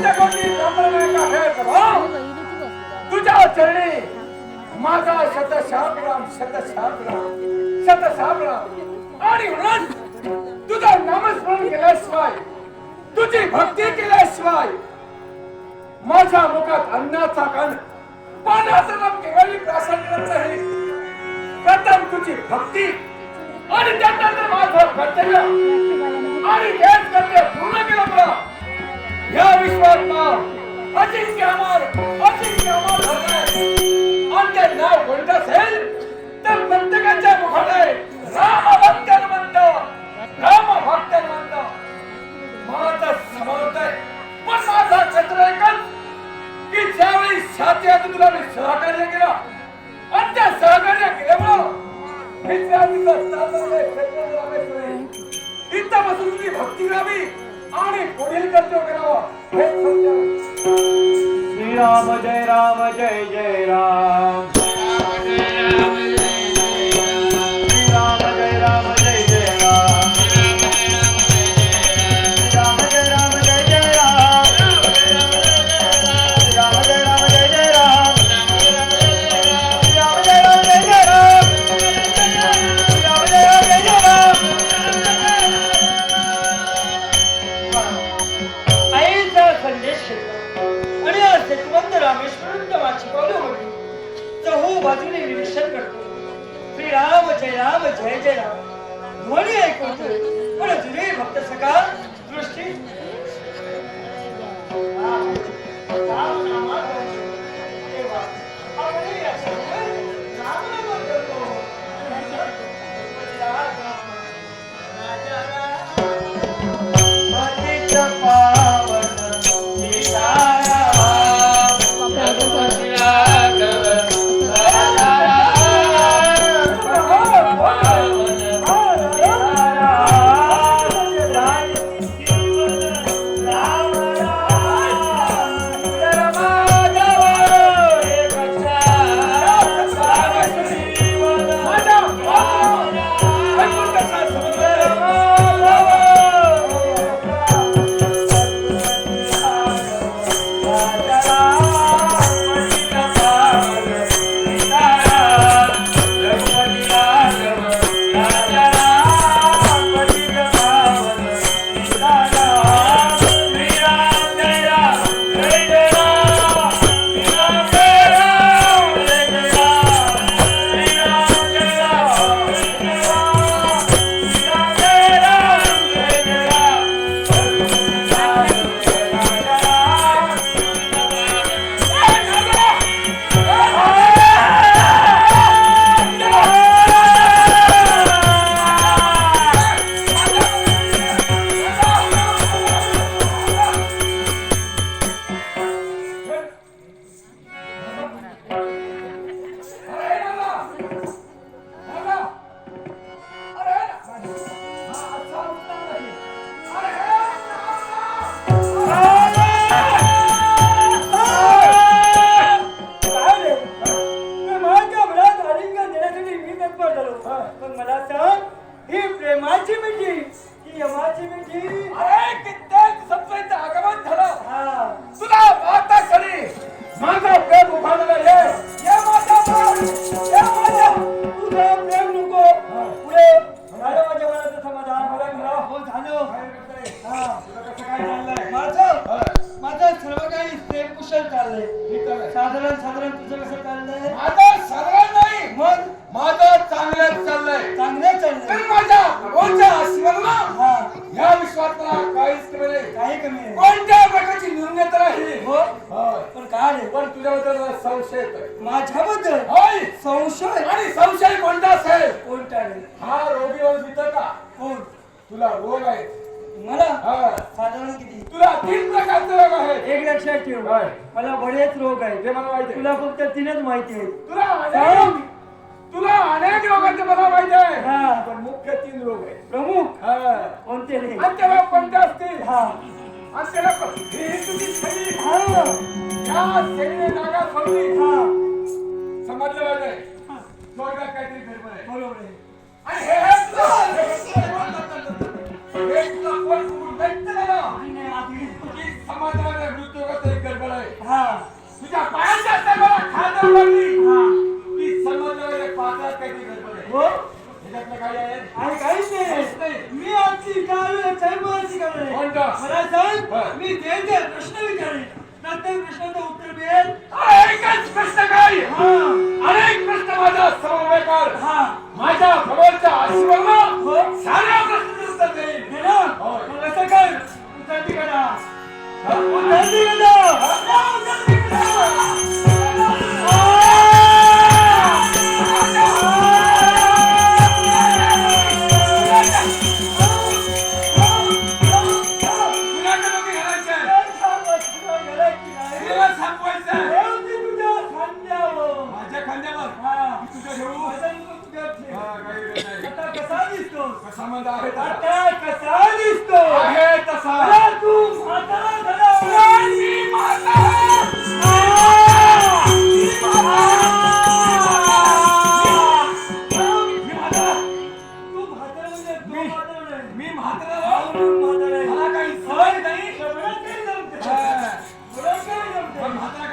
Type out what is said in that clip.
तुझ्या गोष्टी हो? तुझ्या चरणी माझा शत शापराम शत शापराम शत शापराम आणि म्हणून तुझा नामस्मरण केल्याशिवाय तुझी भक्ती केल्याशिवाय माझ्या मुखात अन्नाचा कण पाण्याचा नाम केवळ प्राशन करत आहे प्रथम तुझी भक्ती आणि त्यानंतर माझं कर्तव्य. या विश्वात्मा अजिंक्य अमर अजिंक्य अमर झालाय आणि ते नाव म्हणत असेल? तर प्रत्येकाच्या मुखाने राम भक्त म्हणत राम भक्त म्हणत. माझा समान होत आहे. पण माझा क्षेत्र एकच. की ज्यावेळी साथीत तुला मी सहकार्य केलं आणि त्या सहकार्य केल्यामुळं मित्रांचं स्थानालय क्षेत्र लावायचं इथं बसून तुझी भक्ती करावी आणि पुढील कर्तव्य करावं. हे सत्य श्री राम जय राम जय जय राम. बाजूने निरीक्षण करतो. श्रीराम जय राम जय जय राम. ध्वनी ऐकवतो. पण अजूनही भक्त सका दृष्टी. पण मला सांग, ही प्रेमाची मिठी. की यमाची मिठी. अरे कित्येक सत्वाईचं आगमन झालं. हा. तुला पाहता क्षणी माझा प्रेम उभारलेला ये ये माझा ये माझा. तुझं प्रेम नको. पुढे. झालं माझ्या मनाचं समाधान. हो झालं. हा. कसं काय चाललंय? माझं माझं सर्व काही प्रेम कुशल चाललंय. साधारण साधारण तुझं कसं चाललंय? माझं सरळ नाही. मग? माझं माझ्या भगवानच्या आशीर्वादानं हा. ह्या विश्वात मला काहीच कमी नाही. काही कमी आहे कोणत्या प्रकारची न्यूनता नाही हो. पण काय रे पण तुझ्याबद्दल संशय येतोय. माझ्याबद्दल? होय. संशय? आणि संशय कोणता असेल? कोणता रे हा रोगी इथं का? कोण? तुला रोग आहे. मला? हा. साधारण किती? तुला तीन प्रकारचे रोग आहेत. एक लक्षात ठेव. काय? मला बरेच रोग आहेत. ते मला माहिती आहे. तुला फक्त तीनच माहिती आहेत. तुला तुला अनेक रोगांचे मला माहिती आहे? हा. पण मुख्य तीन रोग आहेत. प्रमुख? हा. कोणते रे? आणि कोणते असतील? हा. आणि त्याला प- ही तुझी छडी हा. या शेळीने नागा सोडली. हा. समजलं पाहिजे स्वर्गात काहीतरी गडबड आहे. बरोबर आहे. आणि हे हे हे आधी- समाजामध्ये मृत्यू गडबड आहे? हा. तुझ्या पायाच्या लागली हो? काय काहीच नाही. मी आमची काल चैमाची कोणतं? मला सांग. मी ते ते प्रश्न विचारले प्रत्येक प्रश्नाचं उत्तर मिळेल. एकच प्रश्न काय? हा. अनेक प्रश्न माझ्यासमोर कर हा. माझ्या समोरच्या आशीर्वाद हो. साऱ्या प्रश्नाचं उत्तर देईल हे ना होय. मग असं कर. उतरती करा उतरती करा उतरती कुणाच्या दिसतो कसा माझा